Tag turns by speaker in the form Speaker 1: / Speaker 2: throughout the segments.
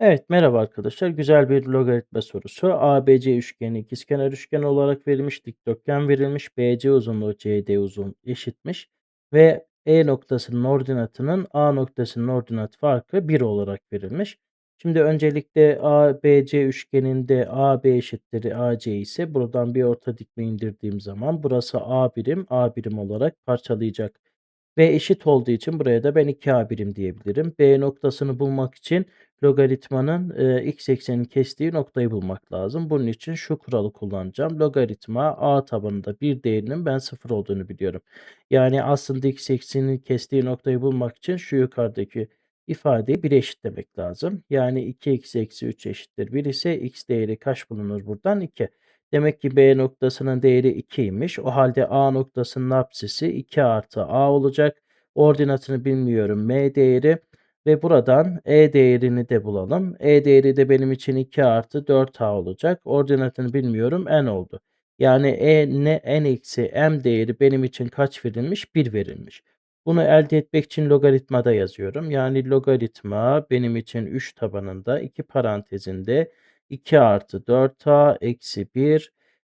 Speaker 1: Evet, merhaba arkadaşlar. Güzel bir logaritma sorusu. ABC üçgeni ikizkenar üçgen olarak verilmiş, dikdörtgen verilmiş, BC uzunluğu CD uzun eşitmiş ve E noktasının ordinatının A noktasının ordinat farkı 1 olarak verilmiş. Şimdi öncelikle ABC üçgeninde AB eşittir AC ise buradan bir orta dikme indirdiğim zaman burası A birim, A birim olarak parçalayacak. Ve eşit olduğu için buraya da ben 2A birim diyebilirim. B noktasını bulmak için logaritmanın, eee, x eksenini kestiği noktayı bulmak lazım. Bunun için şu kuralı kullanacağım. Logaritma a tabanında bir değerinin ben 0 olduğunu biliyorum. Yani aslında x ekseninin kestiği noktayı bulmak için şu yukarıdaki ifadeyi 1'e eşitlemek lazım. Yani 2x eksi 3 eşittir 1 ise x değeri kaç bulunur buradan? 2. Demek ki B noktasının değeri 2'ymiş. O halde A noktasının apsisi 2 artı A olacak. Ordinatını bilmiyorum. M değeri ve buradan E değerini de bulalım. E değeri de benim için 2 artı 4A olacak. Ordinatını bilmiyorum. N oldu. Yani E ne N eksi M değeri benim için kaç verilmiş? 1 verilmiş. Bunu elde etmek için logaritmada yazıyorum. Yani logaritma benim için 3 tabanında 2 parantezinde 2 artı 4A eksi 1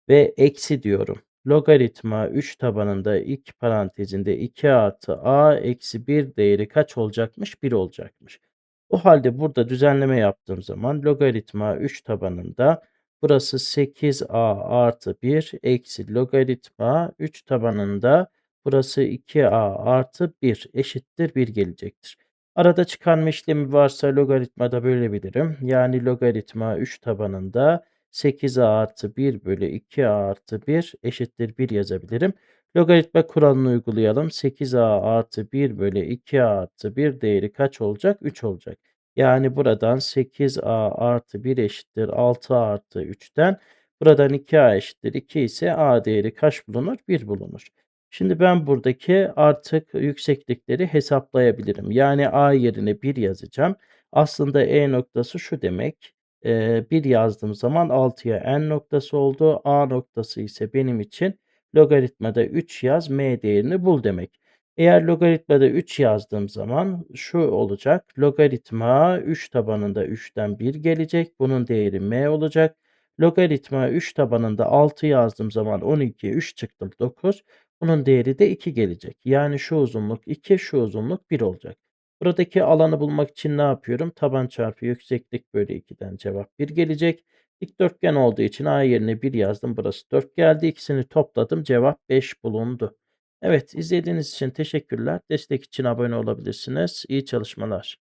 Speaker 1: ve eksi diyorum. Logaritma 3 tabanında 2 parantezinde 2 artı a eksi 1 değeri kaç olacakmış? 1 olacakmış. O halde burada düzenleme yaptığım zaman logaritma 3 tabanında burası 8a artı 1 eksi logaritma 3 tabanında burası 2a artı 1 eşittir 1 gelecektir. Arada çıkarma işlemi varsa logaritmada bölebilirim. Yani logaritma 3 tabanında 8a artı 1 bölü 2a artı 1 eşittir 1 yazabilirim. Logaritma kuralını uygulayalım. 8a artı 1 bölü 2a artı 1 değeri kaç olacak? 3 olacak. Yani buradan 8a artı 1 eşittir 6a artı 3'ten buradan 2a eşittir 2 ise a değeri kaç bulunur? 1 bulunur. Şimdi ben buradaki artık yükseklikleri hesaplayabilirim. Yani a yerine 1 yazacağım. Aslında e noktası şu demek. Eee, 1 yazdığım zaman 6'ya n noktası oldu. A noktası ise benim için logaritmada 3 yaz, m değerini bul demek. Eğer logaritmada 3 yazdığım zaman şu olacak. Logaritma 3 tabanında 3'ten 1 gelecek. Bunun değeri m olacak. Logaritma 3 tabanında 6 yazdığım zaman 12'ye 3 çıktı 9. Bunun değeri de 2 gelecek. Yani şu uzunluk 2, şu uzunluk 1 olacak. Buradaki alanı bulmak için ne yapıyorum? Taban çarpı yükseklik bölü 2'den cevap 1 gelecek. Dikdörtgen olduğu için A yerine 1 yazdım. Burası 4 geldi. İkisini topladım. Cevap 5 bulundu. Evet, izlediğiniz için teşekkürler. Destek için abone olabilirsiniz. İyi çalışmalar.